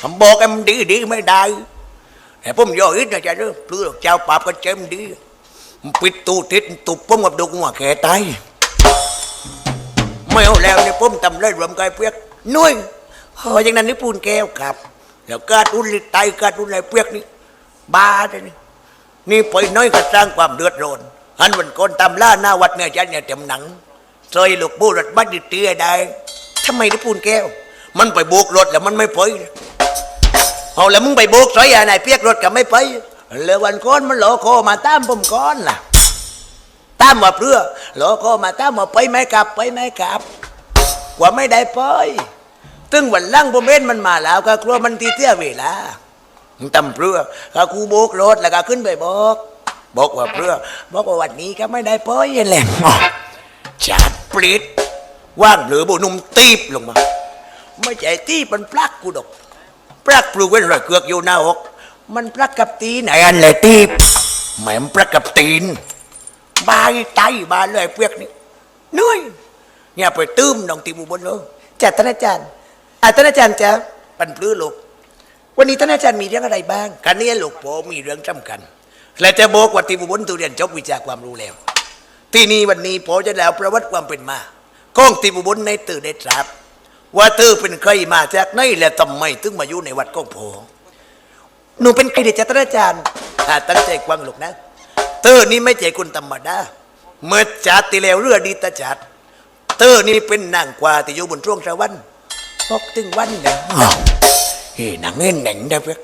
ผมบอก em đi đi mới đai แต่ผมยออิดนะจ๊ะเด้อเปลือกเจ้าปราบก็เจมดีมันปิดตูทิศตุบผมกับดุกหัวแขตายไม่เอาแล้วเนี่ยผมทำไรรวมกายเปียกนุ้ยเฮ้ยอย่างนั้นนี่ปูนแก้วครับ แล้วกาดุนลิไตกาดุนอะไรเปียกนี่บ้าเลยนี่นี่ไปน้อยก็สร้างความเดือดร้อนหันวันก่อนตำล่าหน้าวัดเนี่ยจันเนี่ยเต็มหนังซอยลูกบูรถบัดดิเตียได้ทำไมนี่ปูนแก้ว มันไปโบกรถแล้วมันไม่ไป เอาแล้วมึงไปโบกสอยอะไรเปียกรถก็ไม่ไปแล้ววันก้อนมันหลอกคอมาตามผมก้อนล่ะตามมาเพื่อหลอกคอมาตามมาไปไม่กลับไปไม่กลับ กว่าไม่ได้ไปตึงวันหล่างผมเห็นมันมาแล้วก็กลัวมันตีเตี้ยเวลาตำเพื่อก็กูโบกรถแล้วก็ขึ้นไปบอก บอกว่าเพื่อบอกว่าวันนี้ก็ไม่ได้ไปแหละจัดปลิดว่างหรือบุนุ่มตีบลงมา ไม่ใช่ตีบมันปลักกูดอก ปลักปลูกเว้นรอยเกือกอยู่หน้าอกมันปลักกับตีนไอ้อันแหละตีบแหม่มปลักกับตีนบายไตบาเลยเปียกนี่เหนื่อยเนี่ยไปตื้มน้องตีบุบนเลยจัดท่านอาจารย์อาท่านอาจารย์จ๊ะปันปลื้อลูกวันนี้ท่านอาจารย์มีเรื่องอะไรบ้างกันนี้ลูกผมมีเรื่องสำคัญและจะบอกว่าตีบุบนตูเรียนจบวิชาความรู้แล้ว ที่นี่วันนี้ผมจะแล้วประวัติความเป็นมาของตีบุบนในตื่นได้ทราบ ว่าเธอเป็นใครมาจากไหนและทำไมถึงมาอยู่ในวัดของผมหนูเป็นใครเด็กจัตราจารย์ตั้งใจกว้างลูกนะ เธอนี่ไม่ใช่คนธรรมดาเมื่อจัดที่แล้วเรือดีตาจัดเธอนี่เป็นนางกว่าที่อยู่บนช่วงสวรรค์พกถึงวันเนี่ยวเฮ้นางเงินหนังนะเพื่อ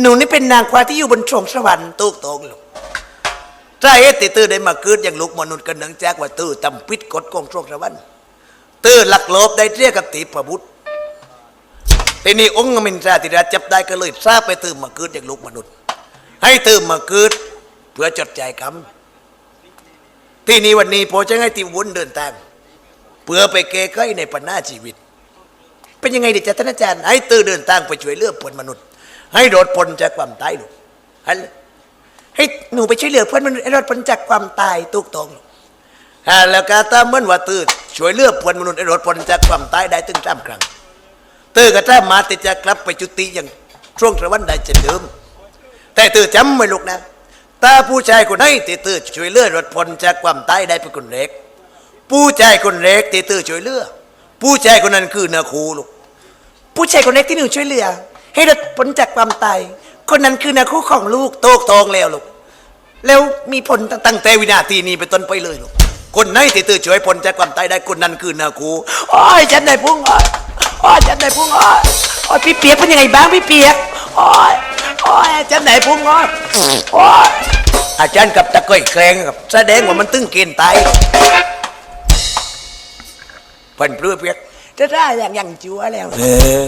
หนูนี่เป็นนางกว่าที่อยู่บนช่วงสวรรค์ตุกตรงลูกถ้าเหตุที่เธอได้มาเกิดอย่างลูกมนุษย์กันเนื่องจากว่าเธอทำผิดกฎของช่วงสวรรค์ ตื้อหลักลบได้เรียกกับตีพระบุตรทีนี้องค์มินทราธิราชจับได้ก็เลยทราบไปตื้อมาเกิดอย่างลูกมนุษย์ ให้ตื้อมาเกิดเพื่อจดใจกรรมที่นี้วันนี้พอจะให้ติวุนเดินทางเพื่อไปแก้ไขในปัญหาชีวิต เป็นยังไงเด็กจ้าท่านอาจารย์ ให้ตื้อเดินทางไปช่วยเหลือผลมนุษย์ ให้รอดพ้นจากความตายลูกให้ให้หนูไปช่วยเหลือเพื่อนมนุษย์ให้รอดพ้นจากความตายตุกตรงอ่าแล้วก็ตามเหมือนว่าตื่น ช่วยเลือกพวนมนุษย์ให้รถพ้นจากความตายได้ถึงสามครั้งตื่นก็ถ้ามาติดจะกลับไปจุติอย่างช่วงสวรรค์ได้เช่นเดิม แต่เตื่นจำไว้ลูกนะถ้าผู้ชายคนไหนที่ตื่นช่วยเลือกรถพ้นจากความตายได้เป็นคนเล็ก ผู้ชายคนเล็กที่ตื่นช่วยเลือกผู้ชายคนนั้นคือเนื้อคูลูกผู้ชายคนเล็กที่หนูช่วยเหลือ ให้รถพ้นจากความตายคนนั้นคือนาคูของลูกโตกทองแล้วลูกแล้วมีผลตั้งแต่วินาทีนี้ไปต้นไปเลยลูก คนไหนที่ตื่นช่วยพ้นจากความตายได้คนนั้นคือนาคูโอ้ยฉันได้พุ่งโอ้ยโอ้ยฉันได้พุ่งโอ้ยโอ้ยพี่เปียกเป็นยังไงบ้างพี่เปียกโอ้ยโอ้ยฉันได้พุ่งโอ้ยโอ้ยอาจารย์กับตะก้อยแคลงกับแสดงว่ามันตึงเกณฑ์ตายเพิ่นเปลือเปียกจะได้อย่างอย่างจัวแล้วเออ